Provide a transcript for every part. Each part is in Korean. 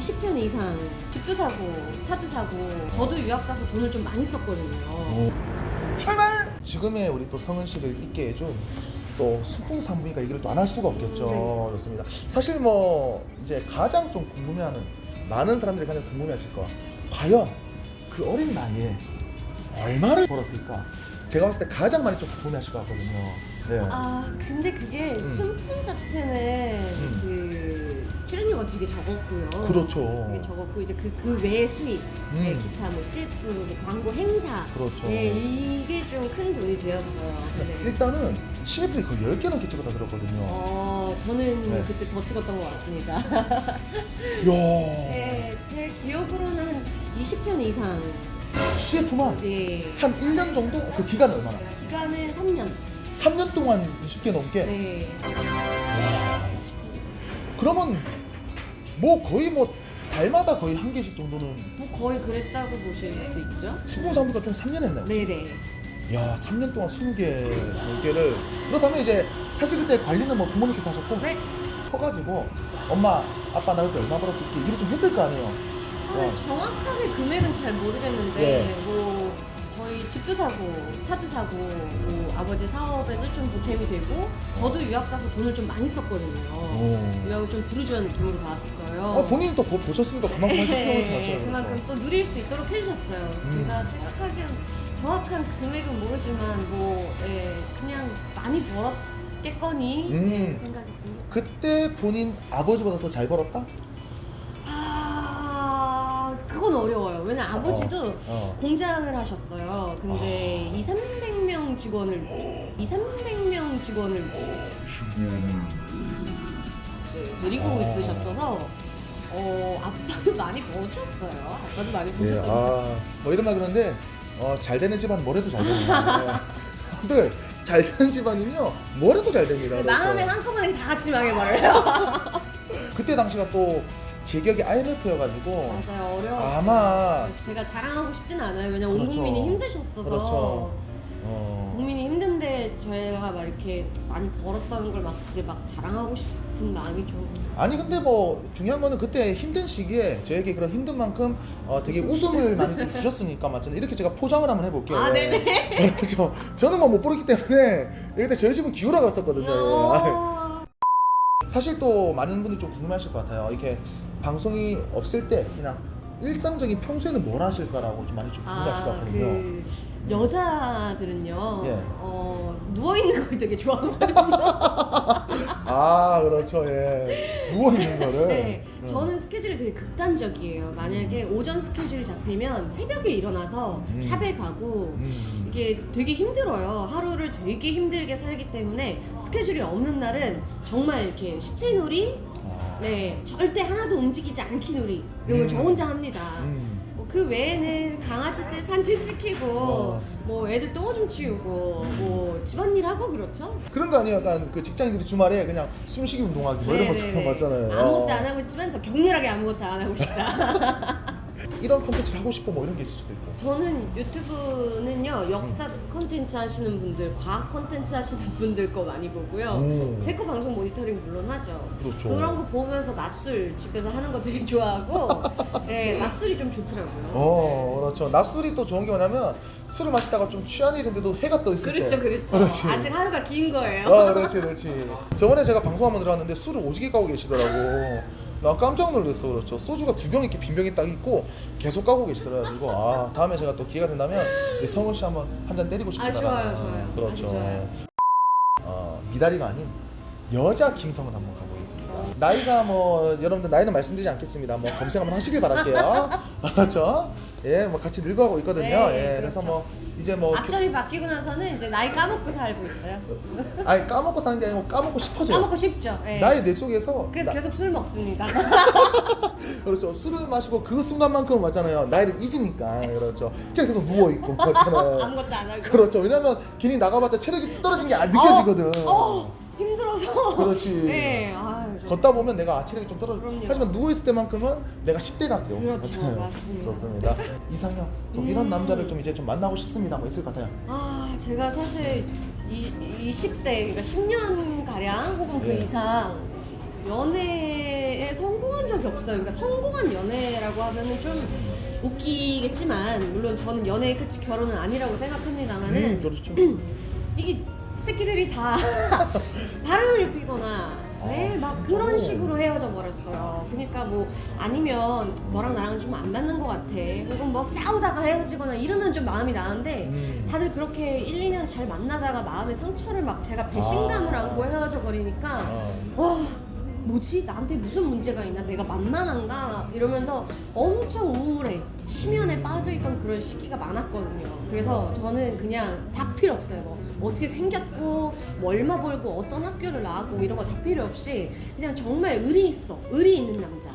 20편 이상 집도 사고 차도 사고 저도 유학 가서 돈을 좀 많이 썼거든요. 출발! 지금의 우리 또 성은 씨를 있게 해준 또 수풍 산부인과 얘기를 또 안 할 수가 없겠죠. 네. 그렇습니다. 사실 뭐 이제 가장 좀 궁금해하는 많은 사람들이 가장 궁금해하실 거 과연 그 어린 나이에 얼마를 벌었을까? 제가 봤을 때 가장 많이 좀 궁금해하실 것 같거든요. 네. 아 근데 그게 음. 순풍 자체는 그 출연료가 되게 적었고요. 그렇죠. 되게 적었고 이제 그, 그 외의 수익, 음. 네, 기타 뭐 CF, 뭐 광고 행사, 그렇죠. 네, 이게 좀 큰 돈이 되었어요. 네. 일단은 CF를 그 10개 넘게 찍었다 들었거든요. 어, 저는 네. 그때 더 찍었던 것 같습니다. 이야. 네, 제 기억으로는 한 20편 이상. CF만 네. 한 1년 정도? 그 기간은 얼마나? 기간은 3년. 3년 동안 20개 넘게? 네. 와. 그러면 뭐 거의 뭐 달마다 거의 한 개씩 정도는 뭐 거의 그랬다고 보실 수 있죠? 수분 산부가 좀 3년 했나요? 네네. 야 3년 동안 20개 넘게를 그렇다면 이제 사실 그때 관리는 뭐 부모님께서 하셨고 네. 커가지고 엄마 아빠 나 그때 얼마 벌었을게 얘기를 좀 했을 거 아니에요 어. 정확하게 금액은 잘 모르겠는데 네. 뭐 저희 집도 사고 차도 사고 뭐 아버지 사업에도 좀 보탬이 되고 저도 유학 가서 돈을 좀 많이 썼거든요. 오. 유학을 좀 부르주아는 느낌으로 갔어요. 어, 본인이 또 보- 보셨으니까 그만큼 하실 필요가 네, 많잖아요 그만큼 또 누릴 수 있도록 해주셨어요. 음. 제가 생각하기에는 정확한 금액은 모르지만 뭐 예, 그냥 많이 벌었겠거니 음. 네, 생각이 듭니다. 그때 본인 아버지보다 더 잘 벌었다? 아 그건 어려워요. 왜냐 면 아버지도 어. 공장을 하셨어요. 근데 아. 2, 300명 직원을 2, 300명 직원을 이제 데리고 아. 있으셨어서 어 아빠도 많이 버셨어요. 아빠도 많이 예, 버셨던 것 아, 뭐 이런 말 그러는데 어, 잘 되는 집안 뭐래도 잘 되네요. 다들 잘 되는 집안은요 뭐래도 잘 됩니다. 네, 그렇죠. 마음에 한꺼번에 다 같이 망해버려요. 그때 당시가 또 제 기억이 IMF여가지고 맞아요, 어려워. 아마 제가 자랑하고 싶진 않아요. 왜냐면 온 그렇죠. 국민이 힘드셨어서. 그렇죠. 어, 국민이 힘든데 저희가 막 이렇게 많이 벌었다는 걸 막 이제 막 자랑하고 싶은 마음이 좀 아니 근데 뭐 중요한 거는 그때 힘든 시기에 저에게 그런 힘든 만큼 어, 되게 웃음. 웃음을 많이 좀 주셨으니까 맞잖아요. 이렇게 제가 포장을 한번 해볼게요. 아, 네. 네네. 그렇죠. 저는 뭐 못 부르기 때문에 그때 저희 집은 기울어 갔었거든요. 예. 어... 사실 또 많은 분들이 좀 궁금하실 것 같아요. 이렇게 방송이 없을 때 그냥 일상적인 평소에는 뭘 하실까라고 좀 많이 좀 궁금하실 것 아, 같거든요. 그 여자들은요. 예. 어, 누워 있는 걸 되게 좋아하거든요. 아 그렇죠. 예. 누워 있는 거를. 네, 음. 저는 스케줄이 되게 극단적이에요. 만약에 오전 스케줄이 잡히면 새벽에 일어나서 음. 샵에 가고 음. 이게 되게 힘들어요. 하루를 되게 힘들게 살기 때문에 스케줄이 없는 날은 정말 이렇게 시체놀이, 아. 네, 절대 하나도 움직이지 않기 놀이 이런 걸 저 음. 혼자 합니다. 음. 뭐그 외에는 강아지들 산책시키고 어. 뭐 애들 똥오줌 치우고 뭐 집안일 하고 그렇죠. 그런 거 아니에요? 약간 그 직장인들이 주말에 그냥 숨쉬기 운동하기 뭐 이런 거 네네네. 맞잖아요. 아무것도 어. 안 하고 있지만 더 격렬하게 아무것도 안 하고 싶다. 이런 컨텐츠를 하고 싶고 뭐 이런 게 있을 수도 있고. 저는 유튜브는요 역사 컨텐츠 하시는 분들, 과학 컨텐츠 하시는 분들 거 많이 보고요. 오. 제 거 방송 모니터링 물론 하죠. 그렇죠. 그런 거 보면서 낮술 집에서 하는 거 되게 좋아하고, 네 낮술이 좀 좋더라고요. 어 그렇죠. 낮술이 또 좋은 게 뭐냐면 술을 마시다가 좀 취한 일인데도 해가 떠 있을 그렇죠, 때. 그렇죠. 그렇지. 아직 하루가 긴 거예요. 아 그렇지 그렇지. 저번에 제가 방송 한번 들어왔는데 술을 오지게 까고 계시더라고. 나 깜짝 놀랐어 그렇죠. 소주가 두 병 이렇게 빈 병이 딱 있고 계속 까고 계시더라고. 아 다음에 제가 또 기회가 된다면 우리 성훈 씨 한번 한 잔 때리고 싶다. 아, 좋아요, 좋아요. 그렇죠. 아주 좋아요. 어 미다리가 아닌 여자 김성은 한번 가보겠습니다. 나이가 뭐 여러분들 나이는 말씀드리지 않겠습니다. 뭐 검색 한번 하시길 바랄게요. 그렇죠? 예, 뭐 같이 늙어가고 있거든요. 네, 예, 그래서 그렇죠. 뭐 이제 뭐 앞절이 바뀌고 나서는 이제 나이 까먹고 살고 있어요. 교- 아니 까먹고 사는 게 아니고 까먹고 싶어져요. 까먹고 싶죠. 네. 나의 뇌 속에서 그래서 나- 계속 술 먹습니다. 그렇죠. 술을 마시고 그 순간만큼 맞잖아요. 나이를 잊으니까 그렇죠. 그냥 계속 누워 있고 맞잖아요. 아무것도 안 하고. 그렇죠. 왜냐면 괜히 나가봤자 체력이 떨어진 게 안 느껴지거든. 어, 힘들어서. 그렇지. 네, 좀- 걷다 보면 내가 아, 체력이 좀 떨어져. 그럼요. 하지만 누워 있을 때만큼은 내가 10대 같고. 그렇죠, 맞습니다. 좋습니다. 이상형 좀 이런 음. 남자를 좀 이제 좀 만나고 싶습니다. 뭐 있을 것 같아요. 아, 제가 사실 이, 20대, 그러니까 10년 가량 혹은 그 예. 이상 연애에 연애에 성공한 적이 없어요. 그러니까 성공한 연애라고 하면은 좀 웃기겠지만 물론 저는 연애의 끝이 결혼은 아니라고 생각합니다만은 음, 그렇죠. 이게 새끼들이 다 바람을 피거나 네, 아, 막 진짜로? 그런 식으로 헤어져 버렸어요. 그러니까 뭐 아니면 너랑 나랑 좀 안 맞는 것 같아. 혹은 뭐 싸우다가 헤어지거나 이러면 좀 마음이 나는데 음. 다들 그렇게 1, 2년 잘 만나다가 마음의 상처를 막 제가 배신감을 아. 안고 헤어져 버리니까 어. 와 뭐지 나한테 무슨 문제가 있나 내가 만만한가 이러면서 엄청 우울해 심연에 빠져있던 그런 시기가 많았거든요 그래서 저는 그냥 다 필요 없어요 뭐 어떻게 생겼고 뭐 얼마 벌고 어떤 학교를 나왔고 이런 거 다 필요 없이 그냥 정말 의리 있어. 의리 있는 남자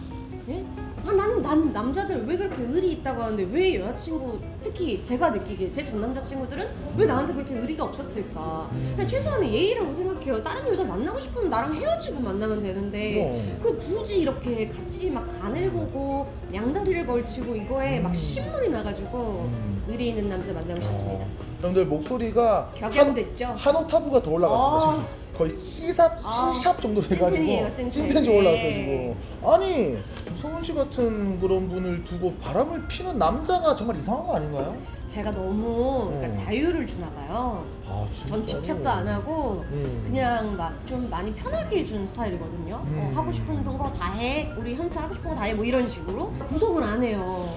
예? 아, 난, 난 남자들 왜 그렇게 의리 있다고 하는데 왜 여자친구 특히 제가 느끼기에 제 전 남자 친구들은 왜 나한테 그렇게 의리가 없었을까 그냥 최소한의 예의라고 생각해요 다른 여자 만나고 싶으면 나랑 헤어지고 만나면 되는데 그럼. 그 굳이 이렇게 같이 막 간을 보고 양다리를 걸치고 이거에 막 음. 신물이 나가지고 음. 의리 있는 남자 만나고 싶습니다 어. 여러분들 목소리가 한, 격양됐죠? 한 오타브가 더 올라갔습니다. 어. 지금 거의 C샵, 아, C샵 정도로 찐텐이에요, 찐텐. 올라왔어요 네. 지금. 아니 서훈 씨 같은 그런 분을 두고 바람을 피는 남자가 정말 이상한 거 아닌가요? 제가 너무 그러니까 어. 자유를 주나 봐요 아 진짜. 전 집착도 안 하고 음. 그냥 막 좀 많이 편하게 해주는 스타일이거든요. 어, 음. 하고 싶은 거 다 해. 우리 현수 하고 싶은 거 다 해. 뭐 이런 식으로 구속을 안 해요.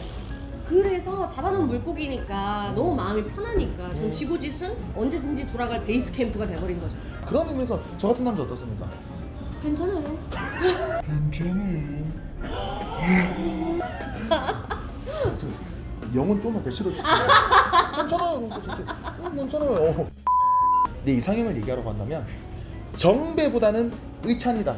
그래서 잡아놓은 물고기니까 너무 마음이 편하니까 전 음. 지구지순 언제든지 돌아갈 베이스 캠프가 돼버린 거죠. 그런 의미에서 저 같은 남자 어떻습니까? 괜찮아요. 영혼 좀만 더 실어주세요. 괜찮아요. 어, 괜찮아요. 어. 내 이상형을 얘기하러 간다면 정배보다는 의찬이다.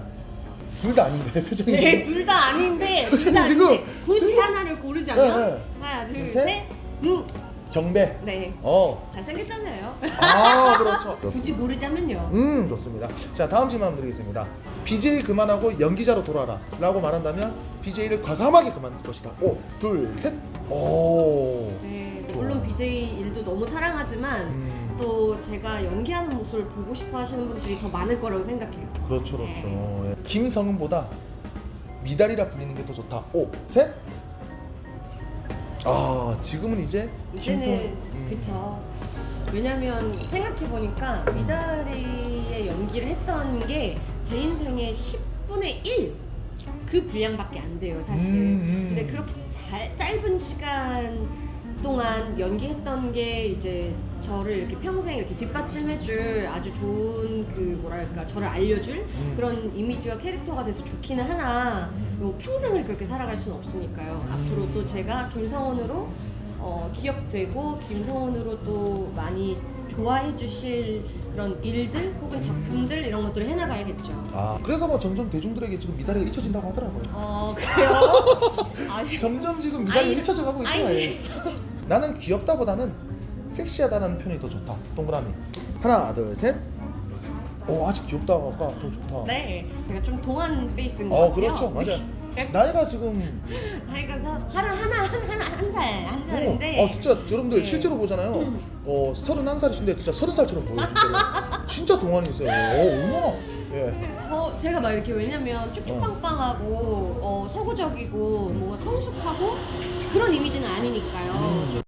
둘 다 아닌가요? 표정이. 네, 둘 다 아닌데, 둘 지금, 다 지금. 아닌데 굳이 하나를 고르자면 네, 네. 하나, 둘, 셋. 셋. 음, 정배. 네, 어. 잘생겼잖아요. 아 그렇죠. 굳이 고르자면요. 음 좋습니다. 자 다음 질문 한번 드리겠습니다. BJ 그만하고 연기자로 돌아라 라고 말한다면 BJ를 과감하게 그만둘 것이다. 오, 둘, 셋. 오. 네. 물론 BJ 일도 너무 사랑하지만 음, 또 제가 연기하는 모습을 보고 싶어 하시는 분들이 더 많을 거라고 생각해요. 그렇죠, 그렇죠. 예. 김성은보다 미달이라 불리는 게 더 좋다. 오, 셋. 아 지금은 이제 이제는 음. 그쵸. 왜냐면 생각해보니까 미다리의 연기를 했던 게 제 인생의 10분의 1 그 분량밖에 안 돼요 사실. 음, 음. 근데 그렇게 잘, 짧은 시간 동안 연기했던 게 이제 저를 이렇게 평생 이렇게 뒷받침해줄 아주 좋은 그 뭐랄까 저를 알려줄 음. 그런 이미지와 캐릭터가 돼서 좋기는 하나 음. 뭐 평생을 그렇게 살아갈 수는 없으니까요. 앞으로 또 제가 김성원으로 어, 기억되고 김성원으로 또 많이 좋아해 주실 그런 일들 혹은 작품들 이런 것들을 해나가야겠죠. 아 그래서 뭐 점점 대중들에게 지금 미달이가 잊혀진다고 하더라고요. 어 그래요? 아, 점점 지금 미달이가 아이, 잊혀져 가고 있다. 아이, 나는 귀엽다보다는 섹시하다는 편이 더 좋다. 동그라미. 하나, 둘, 셋. 오, 아직 귀엽다가 더 좋다. 네, 제가 좀 동안 페이스인 것 어, 같아요. 그렇죠. 맞아 요. 나이가 지금 하여간서 하나 하나 한 하나 한살한 살인데. 어, 아 진짜 여러분들 네. 실제로 보잖아요. 음. 어, 서른 한 살이신데 진짜 서른 살처럼 보여요. 진짜로. 진짜 동안이세요. 어, 얼마나 예. 저 제가 막 이렇게 왜냐면 쭉쭉빵빵하고 어, 서구적이고 뭐 성숙하고 그런 이미지는 아니니까요. 음.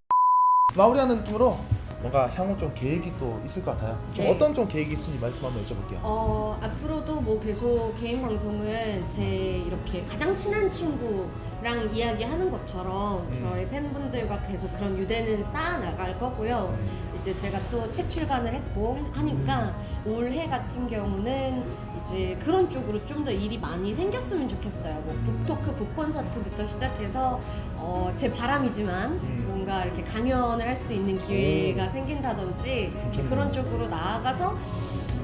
마무리하는 느낌으로 뭔가 향후 좀 계획이 또 있을 것 같아요. 좀 네. 어떤 좀 계획이 있는지 말씀 한번 여쭤볼게요. 어, 앞으로도 뭐 계속 개인 방송은 제 이렇게 가장 친한 친구랑 이야기하는 것처럼 음. 저희 팬분들과 계속 그런 유대는 쌓아 나갈 거고요. 이제 제가 또 책 출간을 했고 하니까 올해 같은 경우는 이제 그런 쪽으로 좀 더 일이 많이 생겼으면 좋겠어요. 뭐 북토크, 북콘서트부터 시작해서 어, 제 바람이지만 음. 뭔가 이렇게 강연을 할 수 있는 기회가 생긴다든지 좋네요. 그런 쪽으로 나아가서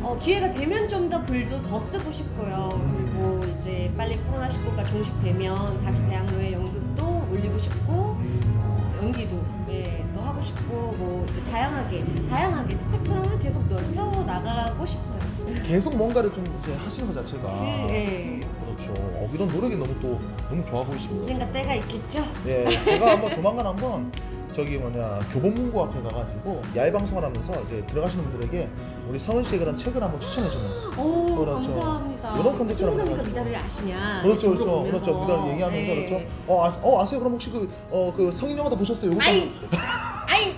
어, 기회가 되면 좀 더 글도 더 쓰고 싶고요. 음. 그리고 이제 빨리 코로나 19가 종식되면 다시 대학로에 연극도 올리고 싶고 어, 연기도 예, 또 하고 싶고 뭐 이제 다양하게 다양하게 스펙트럼을 계속 넓혀 나가고 싶어요. 계속 뭔가를 좀 이제 하시는 것 자체가 그, 예. 그렇죠. 어, 이런 노력이 너무 또 너무 좋아 보이십니다. 언젠가 때가 있겠죠. 예, 제가 한번 조만간 한번 저기 뭐냐 교보문고 앞에 가가지고 야외 방송을 하면서 이제 들어가시는 분들에게 우리 성은 씨의 그런 책을 한번 추천해주는 오 그렇죠. 감사합니다. 이런 컨텐츠라고 승우선이가 생각하죠. 미달을 아시냐? 그렇죠 그렇죠 그렇죠. 무단 얘기하면서 네. 그렇죠 어, 아, 어 아세요 그럼 혹시 그 어 그 성인 영화도 보셨어요? 요거 아이 어,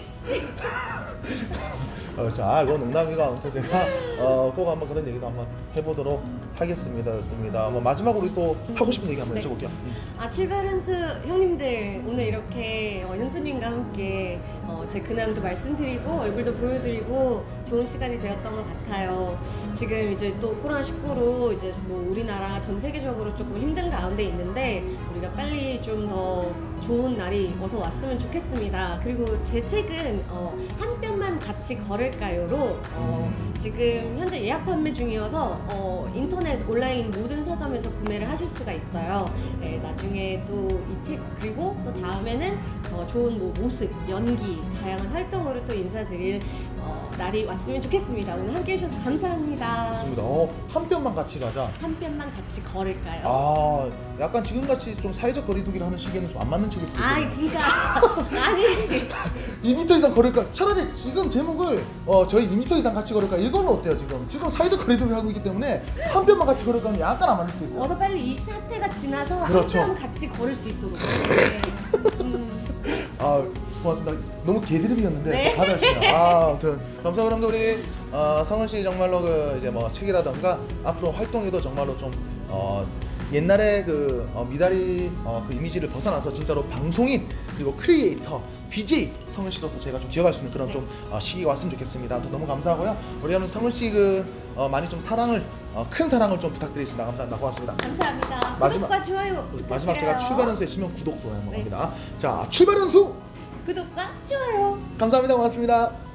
그렇죠. 아, 이건 농담이고 아무튼 제가 어, 꼭 한번 그런 얘기도 한번 해보도록 하겠습니다. 였습니다. 뭐 마지막으로 또 하고 싶은 얘기 한번 네. 여쭤볼게요. 음. 아 출발 현수 형님들 오늘 이렇게 어, 현수님과 함께 어, 제 근황도 말씀드리고 얼굴도 보여드리고 좋은 시간이 되었던 것 같아요. 지금 이제 또 코로나 19로 이제 뭐 우리나라 전 세계적으로 조금 힘든 가운데 있는데 우리가 빨리 좀 더 좋은 날이 어서 왔으면 좋겠습니다. 그리고 제 책은 어, 한 뼘만 같이 걸을까요로 어, 지금 현재 예약 판매 중이어서 어, 인터넷 온라인 모든 서점에서 구매를 하실 수가 있어요. 네, 나중에 또 이 책 그리고 또 다음에는 어, 좋은 뭐 모습, 연기, 다양한 활동으로 또 인사드릴 어, 날이 왔으면 좋겠습니다. 오늘 함께 해주셔서 감사합니다. 좋습니다. 어, 한 뼘만 같이 가자. 한 뼘만 같이 걸을까요? 아, 약간 지금같이 좀 사회적 거리두기를 하는 시기에는 좀 안 맞는 책일 수도 아이 있어요. 그니까 아니 2m 이상 걸을까? 차라리 지금 제목을 어, 저희 2m 이상 같이 걸을까? 이걸로 어때요 지금? 지금 사회적 거리두기를 하고 있기 때문에 한 뼘만 같이 걸을까는 약간 안 맞을 수도 있어요. 어서 빨리 이 사태가 지나서 그렇죠. 한 뼘 같이 걸을 수 있도록. 네. 음. 아 고맙습니다. 너무 개드립이었는데 네. 받아주시네요. 아, 아무튼 감사합니다. 우리 어, 성은 씨 정말로 그 이제 뭐 책이라던가 앞으로 활동에도 정말로 좀 어, 옛날에 그 어, 미다리 어, 그 이미지를 벗어나서 진짜로 방송인 그리고 크리에이터 BJ 성은 씨로서 제가 좀 기억할 수 있는 그런 네. 좀 어, 시기가 왔으면 좋겠습니다. 아무튼 너무 감사하고요. 우리 오늘 성은 씨그 어, 많이 좀 사랑을 어, 큰 사랑을 좀 부탁드리겠습니다. 감사합니다. 고맙습니다. 감사합니다. 마지막- 구독과 좋아요. 마지막 제가 부탁드려요. 출발 연수에 치면 구독 좋아요 네. 합니다. 자 출발 연수 구독과 좋아요. 감사합니다. 고맙습니다.